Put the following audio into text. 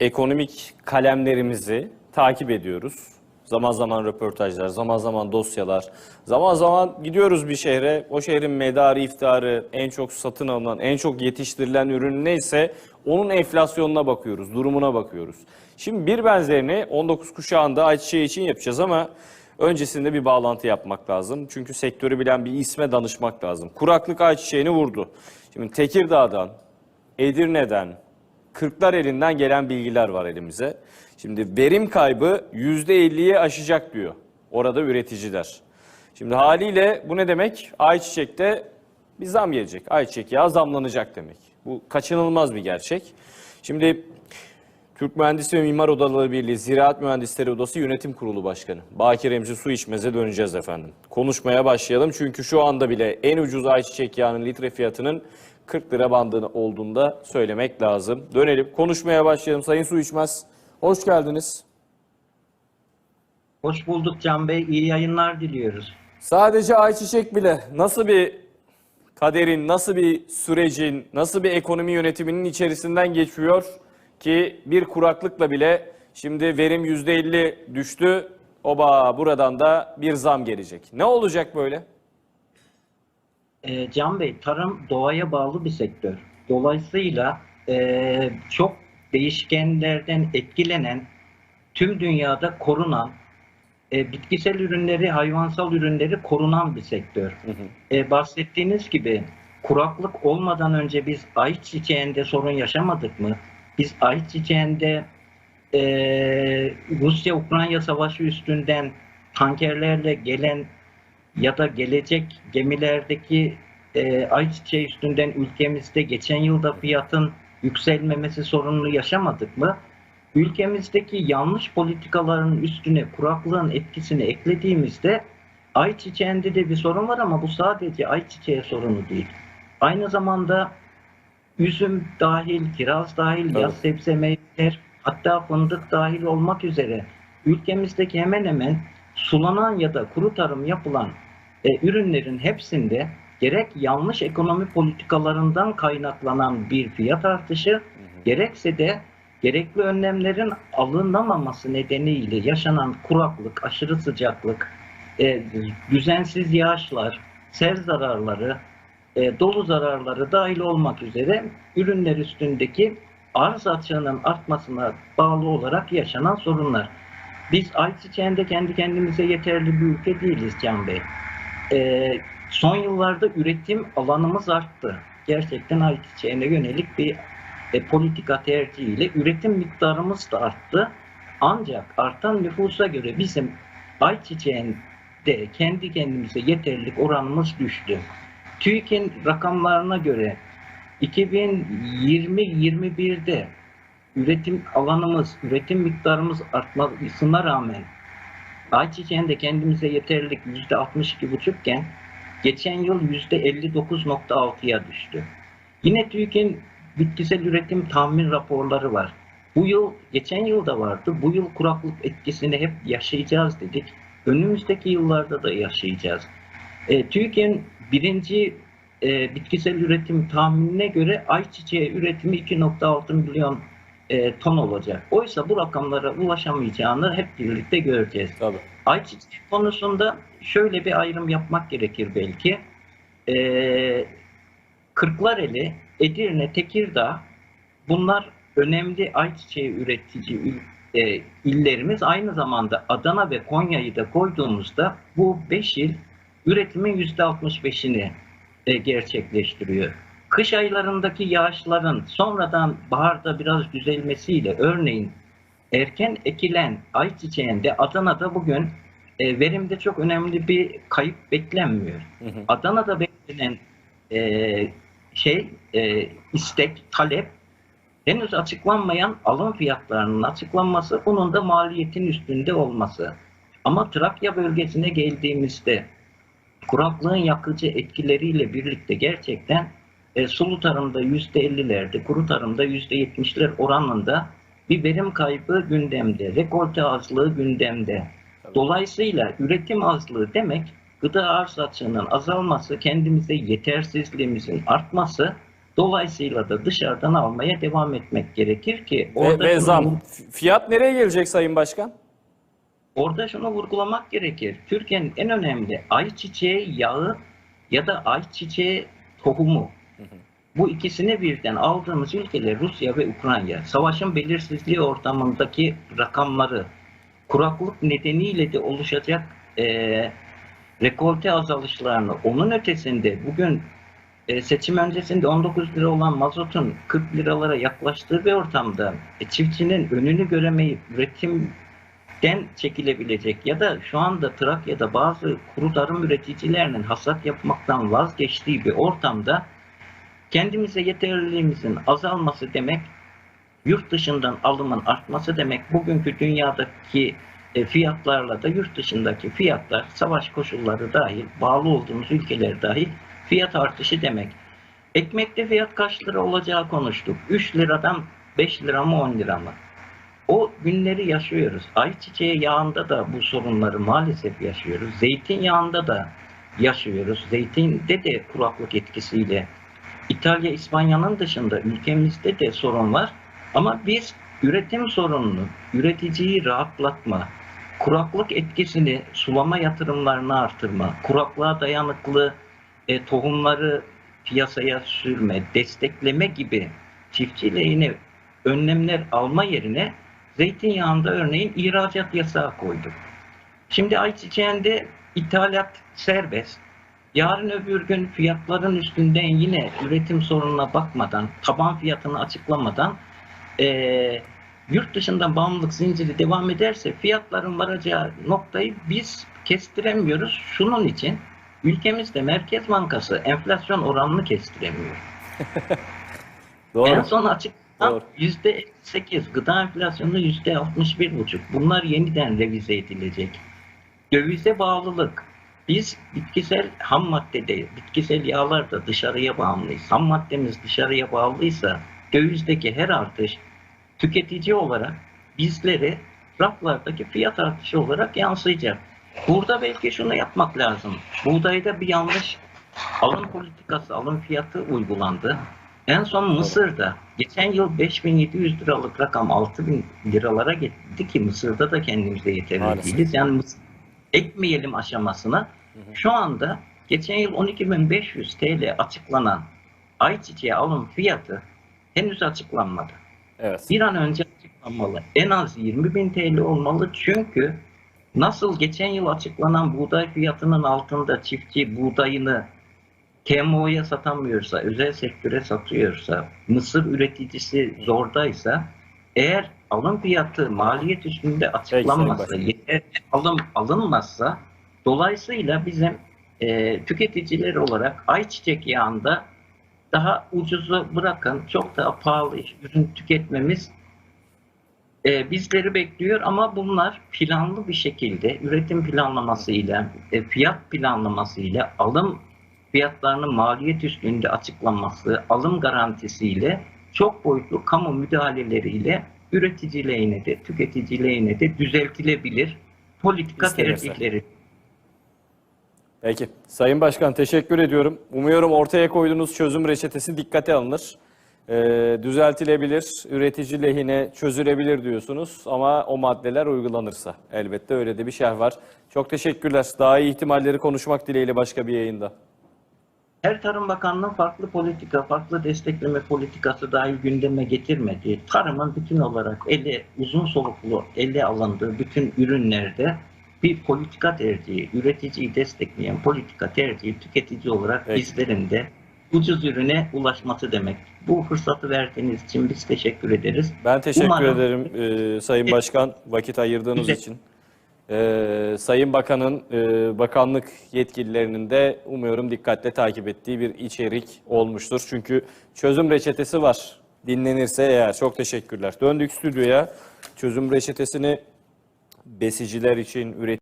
ekonomik kalemlerimizi takip ediyoruz. Zaman zaman röportajlar, zaman zaman dosyalar. Zaman zaman gidiyoruz bir şehre. O şehrin medarı, iftiharı, en çok satın alınan, en çok yetiştirilen ürün neyse onun enflasyonuna bakıyoruz, durumuna bakıyoruz. Şimdi bir benzerini 19 kuşağında ayçiçeği için yapacağız ama öncesinde bir bağlantı yapmak lazım. Çünkü sektörü bilen bir isme danışmak lazım. Kuraklık ayçiçeğini vurdu. Şimdi Tekirdağ'dan, Edirne'den, Kırklar elinden gelen bilgiler var elimize. Şimdi verim kaybı %50'yi aşacak diyor orada üreticiler. Şimdi haliyle bu ne demek? Ayçiçekte bir zam gelecek. Ayçiçek yağı zamlanacak demek. Bu kaçınılmaz bir gerçek. Şimdi Türk Mühendisi ve Mimar Odaları Birliği Ziraat Mühendisleri Odası Yönetim Kurulu Başkanı Bakir Remzi Su İçmez'e döneceğiz efendim. Konuşmaya başlayalım çünkü şu anda bile en ucuz ayçiçek yağının litre fiyatının 40 lira bandını olduğunda söylemek lazım. Dönelim konuşmaya başlayalım Sayın Su İçmez. Hoş geldiniz. Hoş bulduk Can Bey. İyi yayınlar diliyoruz. Sadece ayçiçek bile nasıl bir kaderin, nasıl bir sürecin, nasıl bir ekonomi yönetiminin içerisinden geçiyor ki bir kuraklıkla bile şimdi verim %50 düştü. Oba buradan da bir zam gelecek. Ne olacak böyle? Ee, Can Bey, tarım doğaya bağlı bir sektör. Dolayısıyla ee, çok değişkenlerden etkilenen, tüm dünyada korunan, ee, bitkisel ürünleri, hayvansal ürünleri korunan bir sektör. Ee, bahsettiğiniz gibi kuraklık olmadan önce biz ayçiçeğinde sorun yaşamadık mı? Biz ayçiçeğinde ee, Rusya-Ukrayna savaşı üstünden tankerlerle gelen ya da gelecek gemilerdeki e, ayçiçeği üstünden ülkemizde geçen yılda fiyatın yükselmemesi sorununu yaşamadık mı? Ülkemizdeki yanlış politikaların üstüne kuraklığın etkisini eklediğimizde ayçiçeğinde de bir sorun var ama bu sadece ayçiçeği sorunu değil. Aynı zamanda üzüm dahil, kiraz dahil, Tabii. yaz sebze meyveler, hatta fındık dahil olmak üzere ülkemizdeki hemen hemen sulanan ya da kuru tarım yapılan e, ürünlerin hepsinde gerek yanlış ekonomi politikalarından kaynaklanan bir fiyat artışı, gerekse de gerekli önlemlerin alınamaması nedeniyle yaşanan kuraklık, aşırı sıcaklık, e, düzensiz yağışlar, sel zararları, e, dolu zararları dahil olmak üzere ürünler üstündeki arz açığının artmasına bağlı olarak yaşanan sorunlar. Biz ayçiçeğinde kendi kendimize yeterli bir ülke değiliz Can Bey. Ee, son yıllarda üretim alanımız arttı. Gerçekten ayçiçeğine yönelik bir e, politika tercihiyle üretim miktarımız da arttı. Ancak artan nüfusa göre bizim ayçiçeğinde kendi kendimize yeterlilik oranımız düştü. TÜİK'in rakamlarına göre 2020-21'de üretim alanımız, üretim miktarımız artmasına rağmen ayçiçeğinde kendimize yeterlilik %62,5 iken geçen yıl %59,6'ya düştü. Yine TÜİK'in bitkisel üretim tahmin raporları var. Bu yıl, geçen yıl da vardı. Bu yıl kuraklık etkisini hep yaşayacağız dedik. Önümüzdeki yıllarda da yaşayacağız. E, TÜİK'in birinci e, bitkisel üretim tahminine göre ayçiçeği üretimi 2,6 milyon e, ton olacak. Oysa bu rakamlara ulaşamayacağını hep birlikte göreceğiz. Tabii. Ayçiçeği konusunda şöyle bir ayrım yapmak gerekir belki. Ee, Kırklareli, Edirne, Tekirdağ bunlar önemli ayçiçeği üretici il- e, illerimiz. Aynı zamanda Adana ve Konya'yı da koyduğumuzda bu 5 il üretimin %65'ini e, gerçekleştiriyor. Kış aylarındaki yağışların sonradan baharda biraz düzelmesiyle örneğin erken ekilen ayçiçeğinde Adana'da bugün e, verimde çok önemli bir kayıp beklenmiyor. Adana'da beklenen e, şey e, istek, talep henüz açıklanmayan alım fiyatlarının açıklanması, bunun da maliyetin üstünde olması. Ama Trakya bölgesine geldiğimizde kuraklığın yakıcı etkileriyle birlikte gerçekten e, sulu tarımda %50'lerde, kuru tarımda %70'ler oranında bir verim kaybı gündemde, rekolte azlığı gündemde. Dolayısıyla üretim azlığı demek gıda arz açığının azalması, kendimize yetersizliğimizin artması, Dolayısıyla da dışarıdan almaya devam etmek gerekir ki Ve, orada ve şunu zam. Fiyat nereye gelecek Sayın Başkan? Orada şunu vurgulamak gerekir. Türkiye'nin en önemli ayçiçeği yağı ya da ayçiçeği tohumu. Bu ikisini birden aldığımız ülkeler Rusya ve Ukrayna. Savaşın belirsizliği ortamındaki rakamları, kuraklık nedeniyle de oluşacak eee rekolte azalışlarını, onun ötesinde bugün e, seçim öncesinde 19 lira olan mazotun 40 liralara yaklaştığı bir ortamda e, çiftçinin önünü göremeyip üretimden çekilebilecek ya da şu anda Trakya'da bazı kuru tarım üreticilerinin hasat yapmaktan vazgeçtiği bir ortamda kendimize yeterliliğimizin azalması demek yurt dışından alımın artması demek bugünkü dünyadaki e, fiyatlarla da yurt dışındaki fiyatlar savaş koşulları dahil bağlı olduğumuz ülkeler dahil fiyat artışı demek. Ekmekte fiyat kaç lira olacağı konuştuk. 3 liradan 5 lira mı 10 lira mı? O günleri yaşıyoruz. Ayçiçeği yağında da bu sorunları maalesef yaşıyoruz. Zeytinyağında da yaşıyoruz. Zeytinde de kuraklık etkisiyle İtalya, İspanya'nın dışında ülkemizde de sorun var. Ama biz üretim sorununu, üreticiyi rahatlatma, kuraklık etkisini sulama yatırımlarını artırma, kuraklığa dayanıklı e, tohumları piyasaya sürme, destekleme gibi çiftçi lehine önlemler alma yerine zeytinyağında örneğin ihracat yasağı koyduk. Şimdi ayçiçeğinde ithalat serbest. Yarın öbür gün fiyatların üstünden yine üretim sorununa bakmadan, taban fiyatını açıklamadan eee, yurt dışından bağımlılık zinciri devam ederse fiyatların varacağı noktayı biz kestiremiyoruz. Şunun için ülkemizde Merkez Bankası enflasyon oranını kestiremiyor. Doğru. En son açıklanan yüzde 8, gıda enflasyonu yüzde 61,5. Bunlar yeniden revize edilecek. Dövize bağlılık. Biz bitkisel ham maddede, bitkisel yağlarda dışarıya bağımlıyız. Ham maddemiz dışarıya bağlıysa dövizdeki her artış tüketici olarak bizlere raflardaki fiyat artışı olarak yansıyacak. Burada belki şunu yapmak lazım. Buğdayda bir yanlış alım politikası, alım fiyatı uygulandı. En son Mısır'da geçen yıl 5700 liralık rakam 6000 liralara gitti ki Mısır'da da kendimize yeterli değiliz. Yani Mısır, ekmeyelim aşamasına. Şu anda geçen yıl 12500 TL açıklanan ayçiçeği alım fiyatı henüz açıklanmadı. Evet. Bir an önce açıklanmalı. En az 20.000 TL olmalı çünkü nasıl geçen yıl açıklanan buğday fiyatının altında çiftçi buğdayını TMO'ya satamıyorsa, özel sektöre satıyorsa, mısır üreticisi zordaysa, eğer alım fiyatı maliyet üstünde açıklanmazsa, yeterli alım alınmazsa, dolayısıyla bizim e, tüketiciler olarak ayçiçek yağında daha ucuzu bırakın, çok daha pahalı ürün tüketmemiz e, bizleri bekliyor ama bunlar planlı bir şekilde üretim planlamasıyla, e, fiyat planlamasıyla, alım fiyatlarının maliyet üstünde açıklanması, alım garantisiyle çok boyutlu kamu müdahaleleriyle üretici lehine de, tüketici lehine de düzeltilebilir politika tercihleri. Peki. Sayın Başkan teşekkür ediyorum. Umuyorum ortaya koyduğunuz çözüm reçetesi dikkate alınır. Ee, düzeltilebilir, üretici lehine çözülebilir diyorsunuz ama o maddeler uygulanırsa. Elbette öyle de bir şey var. Çok teşekkürler. Daha iyi ihtimalleri konuşmak dileğiyle başka bir yayında. Her Tarım Bakanlığı farklı politika, farklı destekleme politikası dahil gündeme getirmediği, tarımın bütün olarak ele uzun soluklu ele alındığı bütün ürünlerde bir politika tercihi, üreticiyi destekleyen politika tercihi tüketici olarak Peki. bizlerin de ucuz ürüne ulaşması demek. Bu fırsatı verdiğiniz için biz teşekkür ederiz. Ben teşekkür Umarım- ederim e, Sayın Başkan vakit ayırdığınız Güzel. için. E, Sayın Bakan'ın e, bakanlık yetkililerinin de umuyorum dikkatle takip ettiği bir içerik olmuştur. Çünkü çözüm reçetesi var. Dinlenirse eğer. Çok teşekkürler. Döndük stüdyoya. Çözüm reçetesini besiciler için, üret